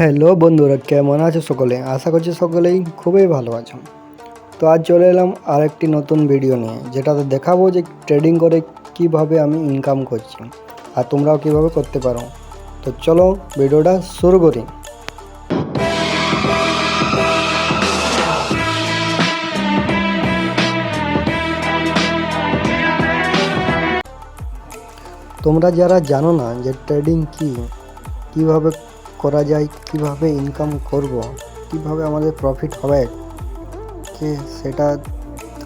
Hello বন্ধুরা, কেমন আছো সকলে? আশা করছি সকলেই খুবই ভালো আছো। তো আজ চলে এলাম আরেকটি নতুন ভিডিও নিয়ে, যেটাতে দেখাবো যে ট্রেডিং করে কীভাবে আমি ইনকাম করছি আর তোমরাও কীভাবে করতে পারো। তো চলো ভিডিওটা শুরু করি। তোমরা যারা জানো না যে ট্রেডিং কি, কীভাবে করা যায়, কীভাবে ইনকাম করব, কীভাবে আমাদের প্রফিট হবে, কে সেটা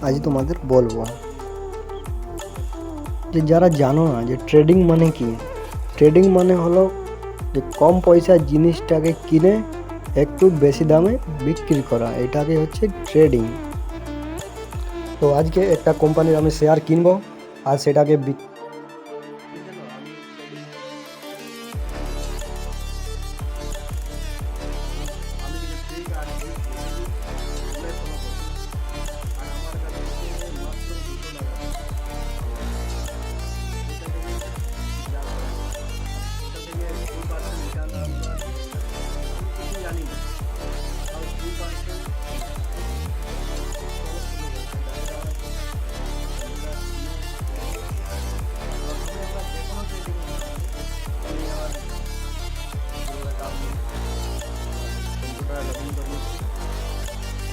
আজ তোমাদের বলব। যে যারা জানো না যে ট্রেডিং মানে কি ট্রেডিং মানে হলো যে কম পয়সার জিনিসটাকে কিনে একটু বেশি দামে বিক্রি করা, এটাকে হচ্ছে ট্রেডিং তো আজকে একটা কোম্পানির আমি শেয়ার কিনবো, আর সেটাকে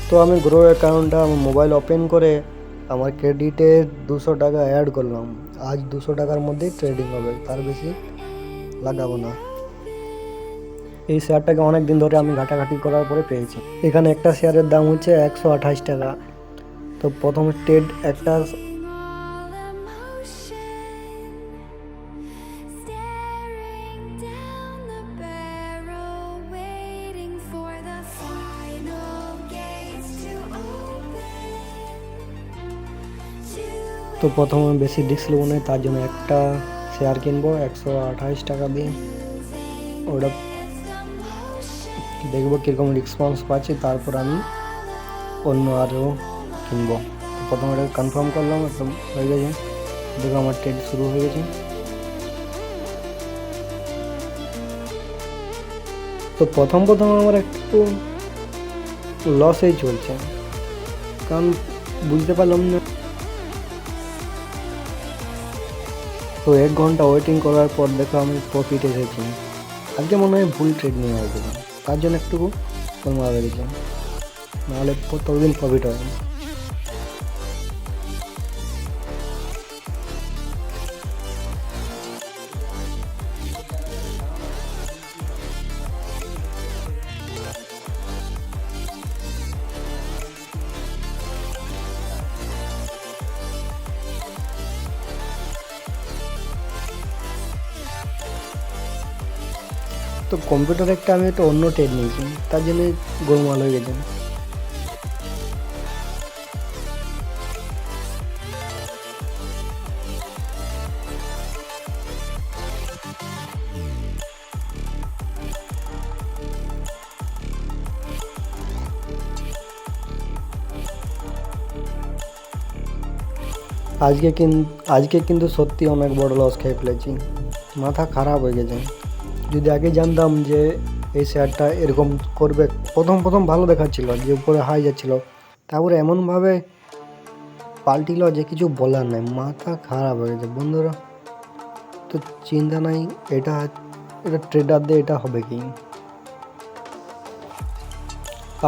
তো আমি গ্রো অ্যাকাউন্টটা আমার মোবাইল ওপেন করে আমার ক্রেডিটে দুশো টাকা অ্যাড করলাম। আজ দুশো টাকার মধ্যেই ট্রেডিং হবে, তার বেশি লাগাবো না। এই শেয়ারটাকে অনেক দিন ধরে আমি ঘাটাঘাটি করার পরে পেয়েছি। এখানে একটা শেয়ারের দাম হচ্ছে একশো আঠাশ টাকা। তো প্রথম ট্রেড একটা তো প্রথমে বেশি রিস্ক নেব না, তার জন্য একটা শেয়ার কিনবো, একশো আঠাশ টাকা দিয়ে। ওটা দেখব কীরকম রেসপন্স পাচ্ছি, তারপর আমি অন্য আরও কিনবো। প্রথমে এটা কনফার্ম করলাম একদম হয়ে গেছে। দেখো আমার ট্রেড শুরু হয়ে গেছে। তো প্রথম প্রথম আমার একটু লসেই চলছে। কারণ বুঝতে পারলাম না তো এক ঘণ্টা ওয়েটিং করার পর দেখো আমি প্রফিট এসেছি। আজকে মনে হয় ভুল ট্রেড নিয়ে আসবে। তার জন্য একটু মারা গেছিলাম নাহলে ততদিন প্রফিট হয় না তো কম্পিউটার একটা আমি একটা অন্য ট্রেড নিয়েছি, তার জন্য গোলমাল হয়ে গেছে। আজকে কিন্তু আজকে কিন্তু সত্যি অনেক বড় লস খেয়ে ফেলেছি। মাথা খারাপ হয়ে গেছে। যদি আগে জানতাম যে এই শেয়ারটা এরকম করবে, প্রথম প্রথম ভালো দেখাচ্ছিল, যে উপরে হাই যাচ্ছিল। তারপরে এমনভাবে পাল্টিল যে কিছু বলার নাই, মাথা খারাপ হয়ে গেছে। বন্ধুরা, তো চিন্তা নাই, এটা এটা ট্রেডার দিয়ে এটা হবে কি?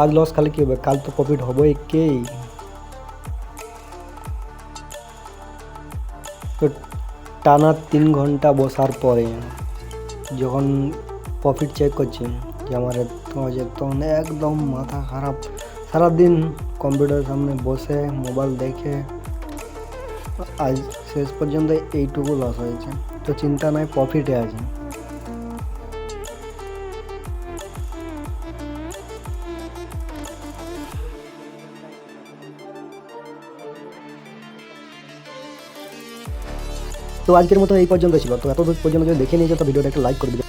আজ লস খালি কী হবে? কাল তো প্রফিট হবেই কেই তো টানা তিন ঘণ্টা বসার পরে যখন প্রফিট চেক করছি, যে আমার তখন একদম মাথা খারাপ। সারাদিন কম্পিউটারের সামনে বসে মোবাইল দেখে, আজ শেষ পর্যন্ত এইটুকু লস হয়েছে। তো চিন্তা নাই প্রফিটে আছে। তো আজকের মতো এই পর্যন্ত ছিল। তো এত পর্যন্ত যদি দেখে নিয়েছো, তো ভিডিওটা একটা লাইক করে দিবে